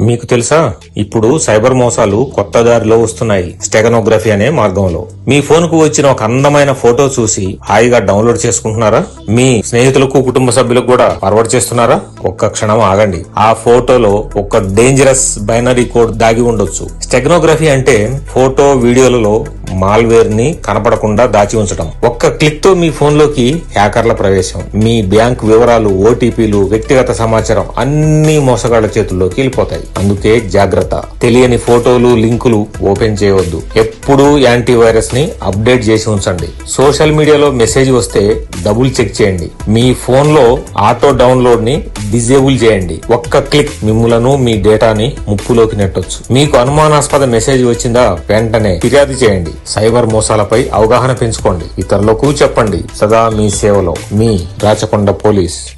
మీకు తెలుసా? ఇప్పుడు సైబర్ మోసాలు కొత్త దారిలో వస్తున్నాయి. స్టెగనోగ్రఫీ అనే మార్గంలో. మీ ఫోన్కు వచ్చిన ఒక అందమైన ఫోటో చూసి హాయిగా డౌన్లోడ్ చేసుకుంటున్నారా? మీ స్నేహితులకు కుటుంబ సభ్యులకు కూడా ఫార్వర్డ్ చేస్తున్నారా? ఒక్క క్షణం ఆగండి. ఆ ఫోటోలో ఒక డేంజరస్ బైనరీ కోడ్ దాగి ఉండొచ్చు. స్టెగనోగ్రఫీ అంటే ఫోటో వీడియోలలో మాల్వేర్ని కనపడకుండా దాచి ఉంచడం. ఒక్క క్లిక్తో మీ ఫోన్లోకి హ్యాకర్ల ప్రవేశం మీ బ్యాంక్ వివరాలు ఓటీపీలు వ్యక్తిగత సమాచారం అన్ని మోసగాళ్ళ చేతుల్లోకి వెళ్ళిపోతాయి. అందుకే జాగ్రత్త. తెలియని ఫోటోలు లింకులు ఓపెన్ చేయవద్దు. ఎప్పుడూ యాంటీవైరస్ని అప్డేట్ చేసి ఉంచండి. సోషల్ మీడియాలో మెసేజ్ వస్తే డబుల్ చెక్ చేయండి. మీ ఫోన్లో ఆటో డౌన్లోడ్ని డిజేబుల్ చేయండి. ఒక్క క్లిక్ మిమ్ములను మీ డేటాని ముప్పులోకి నెట్టొచ్చు. మీకు అనుమానాస్పద మెసేజ్ వచ్చిందా వెంటనే ఫిర్యాదు చేయండి. సైబర్ మోసాలపై అవగాహన పెంచుకోండి. ఇతరులకు చెప్పండి. సదా మీ సేవలో మీ రాచకొండ పోలీస్